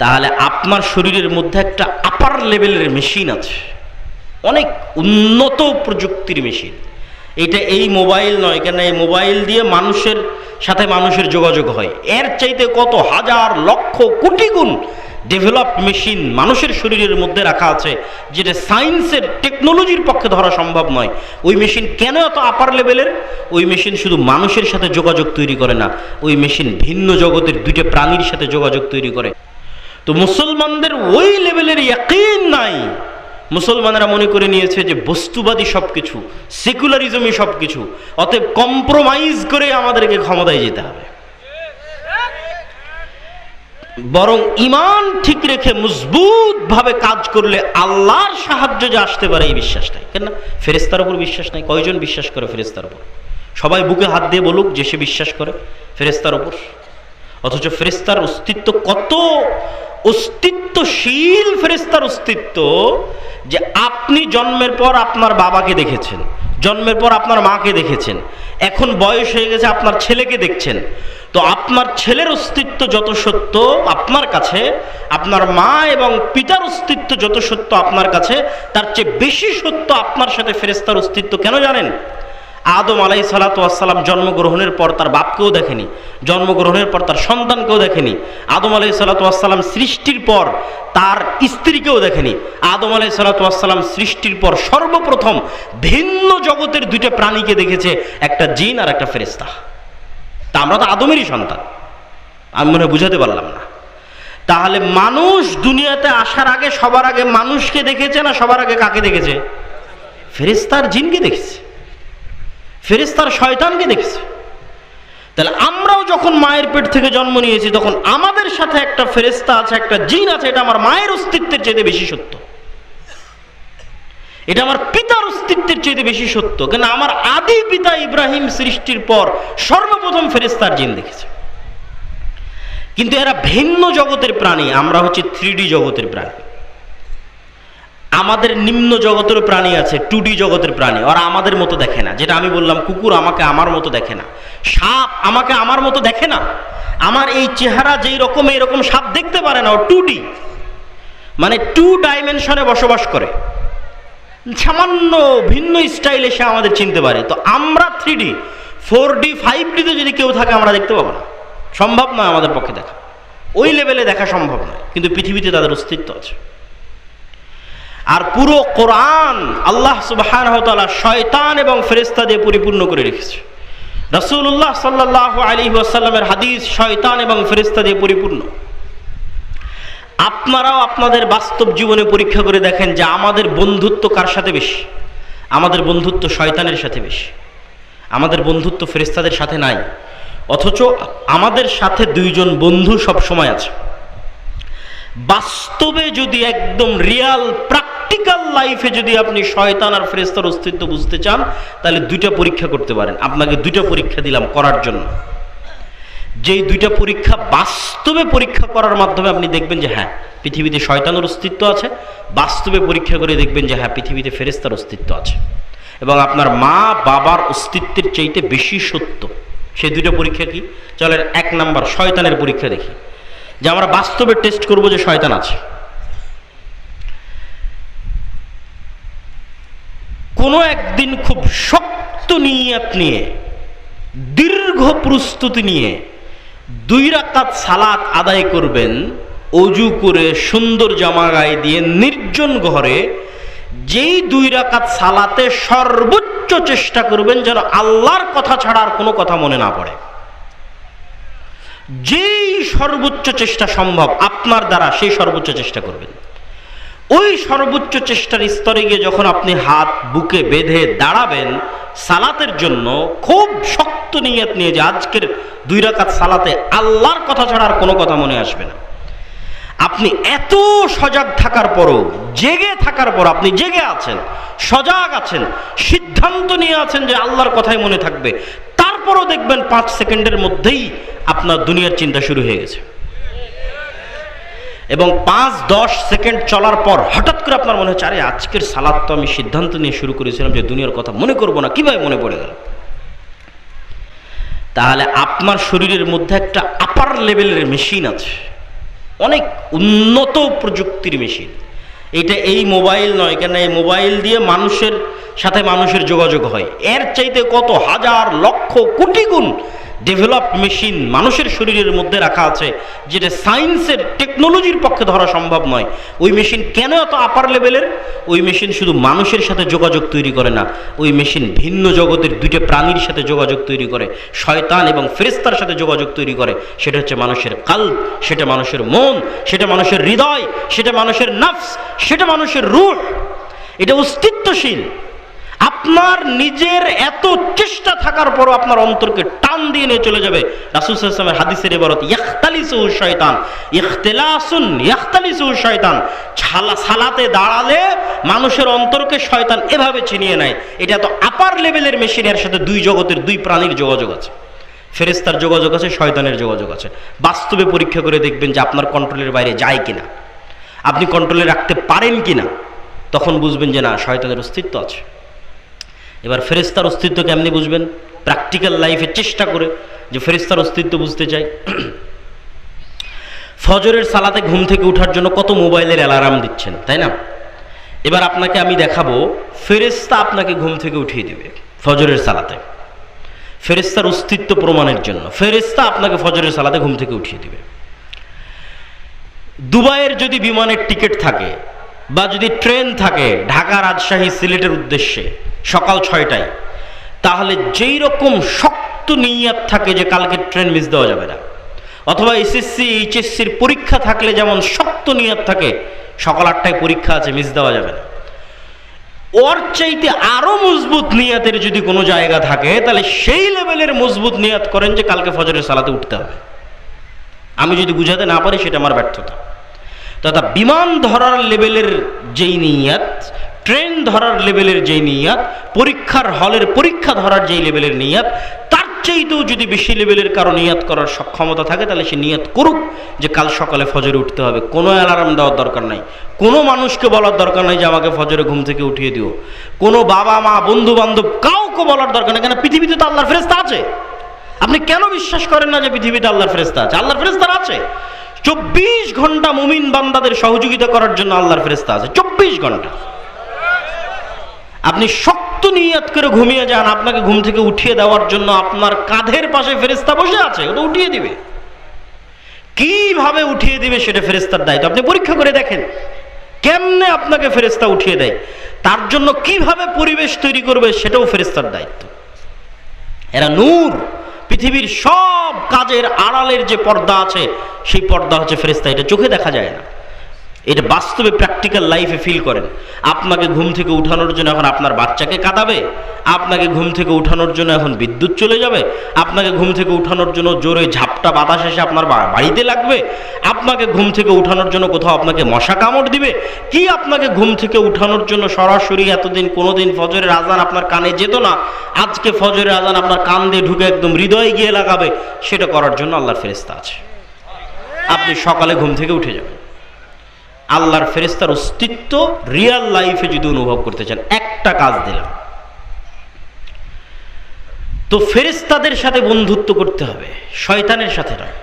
তাহলে আপনার শরীরের মধ্যে একটা আপার লেভেলের মেশিন আছে। অনেক উন্নত প্রযুক্তির মেশিন এটা এই মোবাইল নয় কেন এই মোবাইল দিয়ে মানুষের সাথে মানুষের যোগাযোগ হয়। এর চাইতে কত হাজার লক্ষ কোটি গুণ ডেভেলপড মেশিন মানুষের শরীরের মধ্যে রাখা আছে, যেটা সায়েন্সের টেকনোলজির পক্ষে ধরা সম্ভব নয়। ওই মেশিন কেন এত আপার লেভেলের ওই মেশিন শুধু মানুষের সাথে যোগাযোগ তৈরি করে না, ওই মেশিন ভিন্ন জগতের দুইটা প্রাণীর সাথে যোগাযোগ তৈরি করে। তো মুসলমানদের ওই লেভেলের ইয়াকিন নাই। মুসলমানেরা মনে করে নিয়েছে যে বস্তুবাদী সব কিছু সেকুলারিজমই সব কিছু অতএব কম্প্রোমাইজ করে আমাদেরকে ক্ষমতায় যেতে হবে। বরং ইমান ঠিক রেখে মজবুতভাবে কাজ করলে আল্লাহর সাহায্য যে আসতে পারে এই বিশ্বাস নাই কেন ফেরেস্তার উপর বিশ্বাস নাই, কয়জন বিশ্বাস করে ফেরেস্তার উপর? সবাই বুকে হাত দিয়ে বলুক যে সে বিশ্বাস করে ফেরেস্তার উপর। অথচ ফেরেস্তার অস্তিত্ব কত অস্তিত্বশীল ফেরেস্তার অস্তিত্ব যে আপনি জন্মের পর আপনার বাবাকে দেখেছেন, জন্মের পর আপনার মাকে দেখেছেন, এখন বয়স হয়ে গেছে আপনার ছেলেকে দেখছেন। তো আপনার ছেলের অস্তিত্ব যত সত্য আপনার কাছে, আপনার মা এবং পিতার অস্তিত্ব যত সত্য আপনার কাছে, তার চেয়ে বেশি সত্য আপনার সাথে ফেরেস্তার অস্তিত্ব কেন জানেন? আদম আলাই সালাতাম জন্মগ্রহণের পর তার বাপকেও দেখেনি, জন্মগ্রহণের পর তার সন্তানকেও দেখেনি, আদম আলাই সালাতাম সৃষ্টির পর তার স্ত্রীকেও দেখেনি, আদম আলাই সালাতাম সৃষ্টির পর সর্বপ্রথম ভিন্ন জগতের দুইটা প্রাণীকে দেখেছে, একটা জিন আর একটা ফেরেস্তা তা আমরা তো আদমেরই সন্তান, আমি মনে হয় বুঝাতে পারলাম না। তাহলে মানুষ দুনিয়াতে আসার আগে সবার আগে মানুষকে দেখেছে না সবার আগে কাকে দেখেছে? ফেরেস্তার জিনকে দেখেছে। ফেরেস্তার শয়তানকে দেখেছে। তাহলে আমরাও যখন মায়ের পেট থেকে জন্ম নিয়েছি, তখন আমাদের সাথে একটা ফেরেস্তা আছে, একটা জিন আছে, এটা আমার মায়ের অস্তিত্বের চাইতে বেশি সত্য। এটা আমার পিতার অস্তিত্বের চাইতে বেশি সত্য। কেন আমার আদি পিতা ইব্রাহিম সৃষ্টির পর সর্বপ্রথম ফেরেস্তার জিন দেখেছে। কিন্তু এরা ভিন্ন জগতের প্রাণী, আমরা হচ্ছে থ্রি জগতের প্রাণী। আমাদের নিম্ন জগতের প্রাণী আছে টু জগতের প্রাণী। ওরা আমাদের মতো দেখে না। যেটা আমি বললাম, কুকুর আমাকে আমার মতো দেখে না। সাপ আমাকে আমার মতো দেখে না। আমার এই চেহারা যেই রকম এইরকম সাপ দেখতে পারে না। ও টু মানে টু ডাইমেনশনে বসবাস করে। সামান্য ভিন্ন স্টাইলে সে আমাদের চিনতে পারে। তো আমরা three D four D five ডিতে যদি কেউ থাকে, আমরা দেখতে পাবো না। সম্ভব নয় আমাদের পক্ষে দেখা। ওই লেভেলে দেখা সম্ভব নয়। কিন্তু পৃথিবীতে তাদের অস্তিত্ব আছে। আর পুরো কোরআন আল্লাহ সুবাহান শয়তান এবং ফেরেস্তা দিয়ে পরিপূর্ণ করে রেখেছে। রসুল্লাহ সাল্লাহ আলী ওয়াসাল্লামের হাদিস শয়তান এবং ফেরেস্তা দিয়ে পরিপূর্ণ। আপনারাও আপনাদের বাস্তব জীবনে পরীক্ষা করে দেখেন যে আমাদের বন্ধুত্ব কার সাথে বেশি? আমাদের বন্ধুত্ব শয়তানের সাথে বেশি। আমাদের বন্ধুত্ব ফেরেস্তাদের সাথে নাই। অথচ আমাদের সাথে দুইজন বন্ধু সব সময় আছে। বাস্তবে যদি একদম রিয়াল প্র্যাকটিক্যাল লাইফে যদি আপনি শয়তান আর ফেরেস্তার অস্তিত্ব বুঝতে চান, তাহলে দুইটা পরীক্ষা করতে পারেন। আপনাকে দুইটা পরীক্ষা দিলাম করার জন্য। যেই দুইটা পরীক্ষা বাস্তবে পরীক্ষা করার মাধ্যমে আপনি দেখবেন যে হ্যাঁ পৃথিবীতে শয়তানের অস্তিত্ব আছে। বাস্তবে পরীক্ষা করে দেখবেন যে হ্যাঁ পৃথিবীতে ফেরেস্তার অস্তিত্ব আছে। এবং আপনার মা বাবার অস্তিত্বের চাইতে বেশি সত্য। সেই দুইটা পরীক্ষা কি? চলেন এক নাম্বার, শয়তানের পরীক্ষা দেখি। যে আমরা বাস্তবে টেস্ট করব যে, শয়তান আছে। কোনো একদিন খুব শক্ত নিয়াত নিয়ে, দীর্ঘ প্রস্তুতি নিয়ে দুই রাকাত সালাত আদায় করবেন, অজু করে সুন্দর জামা গায়ে দিয়ে নির্জন ঘরে, যেই দুই রাকাত সালাতে সর্বোচ্চ চেষ্টা করবেন যেন আল্লাহর কথা ছাড়া আর কোনো কথা মনে না পড়ে। যেই সর্বোচ্চ চেষ্টা সম্ভব আপনার দ্বারা, সেই সর্বোচ্চ চেষ্টা করবেন। ওই সর্বোচ্চ চেষ্টার স্তরে গিয়ে যখন আপনি হাত, বুকে বেঁধে দাঁড়াবেন, সালাতের জন্য খুব শক্ত নিয়ত নিয়ে যে আজকের দুই রাকাত সালাতে আল্লাহর কথা ছাড়া আর কোনো কথা মনে আসবে না। আপনি এত সজাগ থাকার পরও, জেগে থাকার পর আপনি জেগে আছেন, সজাগ আছেন, সিদ্ধান্ত নিয়ে আছেন যে আল্লাহর কথাই মনে থাকবে। তারপরও দেখবেন পাঁচ সেকেন্ডের মধ্যেই আপনার দুনিয়ার চিন্তা শুরু হয়ে গেছে। এবং পাঁচ দশ সেকেন্ড চলার পর হঠাৎ করে আপনার মনে হচ্ছে, আরে, আজকের সালাদ তো আমি সিদ্ধান্ত নিয়ে শুরু করেছিলাম যে দুনিয়ার কথা মনে করব না। কীভাবে মনে পড়ে গেল? তাহলে আপনার শরীরের মধ্যে একটা আপার লেভেলের মেশিন আছে। অনেক উন্নত প্রযুক্তির মেশিন এটা এই মোবাইল নয় কেন এই মোবাইল দিয়ে মানুষের সাথে মানুষের যোগাযোগ হয়। এর চাইতে কত হাজার লক্ষ কোটি গুণ ডেভেলপড মেশিন মানুষের শরীরের মধ্যে রাখা আছে, যেটা সায়েন্সের টেকনোলজির পক্ষে ধরা সম্ভব নয়। ওই মেশিন কেন এত আপার লেভেলের ওই মেশিন শুধু মানুষের সাথে যোগাযোগ তৈরি করে না, ওই মেশিন ভিন্ন জগতের দুইটা প্রাণীর সাথে যোগাযোগ তৈরি করে, শয়তান এবং ফেরেস্তার সাথে যোগাযোগ তৈরি করে। সেটা হচ্ছে মানুষের কাল সেটা মানুষের মন, সেটা মানুষের হৃদয়, সেটা মানুষের নফস, সেটা মানুষের রূহ। এটা অস্তিত্বশীল। আপনার নিজের এত চেষ্টা থাকার পরও আপনার অন্তরকে টান দিয়ে নিয়ে চলে যাবে। রাসুল সাল্লামের হাদিসের এবারত ইয়াখতালিসু শয়তান ইখতিলাসুন ইয়াখতালিসু শয়তান ছালা, সালাতে দাঁড়ালে মানুষের অন্তরকে শয়তান এভাবে চিনিয়ে নেয়। এটা তো আপার লেভেলের মেশিনের সাথে দুই জগতের দুই প্রাণীর যোগাযোগ আছে। ফেরেস্তার যোগাযোগ আছে, শয়তানের যোগাযোগ আছে। বাস্তবে পরীক্ষা করে দেখবেন যে আপনার কন্ট্রোলের বাইরে যায় কিনা। আপনি কন্ট্রোলে রাখতে পারেন কিনা, তখন বুঝবেন যে না, শয়তানের অস্তিত্ব আছে। এবার ফেরেস্তার অস্তিত্ব কেমনি বুঝবেন? প্র্যাকটিক্যাল লাইফে চেষ্টা করে যে ফেরেস্তার অস্তিত্ব বুঝতে চাই। ফজরের সালাতে ঘুম থেকে উঠার জন্য কত মোবাইলের অ্যালার্ম দিচ্ছেন, তাই না? এবার আপনাকে আমি দেখাবো ফেরেস্তা আপনাকে ঘুম থেকে উঠিয়ে দিবে ফজরের সালাতে। ফেরেস্তার অস্তিত্ব প্রমাণের জন্য। ফেরেস্তা আপনাকে ফজরের সালাতে ঘুম থেকে উঠিয়ে দিবে। দুবাইয়ের যদি বিমানের টিকিট থাকে বা যদি ট্রেন থাকে ঢাকা রাজশাহী সিলেটের উদ্দেশ্যে সকাল ছয়টায়। তাহলে যেই রকম শক্ত নিয়াত থাকে যে কালকে ট্রেন মিস দেওয়া যাবে না। অথবা এসএসসি এইচএসসির পরীক্ষা থাকলে যেমন শক্ত নিয়াত থাকে, সকাল আটটায় পরীক্ষা আছে মিস দেওয়া যাবে না। ওর চাইতে আরও মজবুত নিয়াতের যদি কোনো জায়গা থাকে, তাহলে সেই লেভেলের মজবুত নিয়াত করেন যে কালকে ফজরের সালাতে উঠতে হবে। আমি যদি বুঝাতে না পারি, সেটা আমার ব্যর্থতা। তথা বিমান ধরার লেভেলের যেই নিয়াত ট্রেন ধরার লেভেলের যেই নিয়াত, পরীক্ষার হলের পরীক্ষা ধরার যেই লেভেলের নিয়াত, তার চাইতেও যদি বেশি লেভেলের কারও নিয়াত করার সক্ষমতা থাকে, তাহলে সে নিয়াত করুক যে কাল সকালে ফজরে উঠতে হবে। কোনো অ্যালার্ম দেওয়ার দরকার নাই। কোনো মানুষকে বলার দরকার নাই যে আমাকে ফজরে ঘুম থেকে উঠিয়ে দিও। কোনো বাবা, মা বন্ধু বান্ধব কাউকে বলার দরকার নেই। কেন? পৃথিবীতে তো আল্লাহর ফেরেস্তা আছে। আপনি কেন বিশ্বাস করেন না যে পৃথিবীতে আল্লাহর ফেরেস্তা আছে? আল্লাহর ফেরেস্তার আছে। চব্বিশ ঘণ্টা মুমিন বান্দাদের সহযোগিতা করার জন্য আল্লাহর ফেরেস্তা আছে। চব্বিশ ঘণ্টা। আপনি শক্ত নিয়াত করে ঘুমিয়ে যান, আপনাকে ঘুম থেকে উঠিয়ে দেওয়ার জন্য আপনার কাঁধের পাশে ফেরেস্তা বসে আছে ও তো উঠিয়ে দিবে। কীভাবে উঠিয়ে দিবে সেটা ফেরেস্তার দায়িত্ব। আপনি পরীক্ষা করে দেখেন, কেমনে আপনাকে ফেরেস্তা উঠিয়ে দেয়, তার জন্য কীভাবে পরিবেশ তৈরি করবে সেটাও ফেরেস্তার দায়িত্ব। এরা নূর, পৃথিবীর সব কাজের আড়ালের যে পর্দা আছে, সেই পর্দা হচ্ছে ফেরেস্তা এটা চোখে দেখা যায় না। এটা বাস্তবে প্র্যাকটিক্যাল লাইফে ফিল করেন। আপনাকে ঘুম থেকে উঠানোর জন্য এখন আপনার বাচ্চাকে কাঁদাবে, আপনাকে ঘুম থেকে উঠানোর জন্য এখন বিদ্যুৎ চলে যাবে, আপনাকে ঘুম থেকে উঠানোর জন্য জোরে ঝাপটা বাতাস এসে আপনার বাড়িতে লাগবে, আপনাকে ঘুম থেকে উঠানোর জন্য কোথাও আপনাকে মশা কামড় দিবে, কি আপনাকে ঘুম থেকে উঠানোর জন্য সরাসরি এতদিন কোনোদিন ফজরের আজান আপনার কানে যেত না, আজকে ফজরের আজান আপনার কান দিয়ে ঢুকে একদম হৃদয়ে গিয়ে লাগাবে, সেটা করার জন্য আল্লাহর ফেরেস্তা আছে। আপনি সকালে ঘুম থেকে উঠে যাবেন। আল্লাহর ফেরেস্তার অস্তিত্ব রিয়াল লাইফে যদি অনুভব করতে চান, একটা কাজ দিলাম। তো ফেরেস্তাদের সাথে বন্ধুত্ব করতে হবে, শয়তানের সাথে নয়।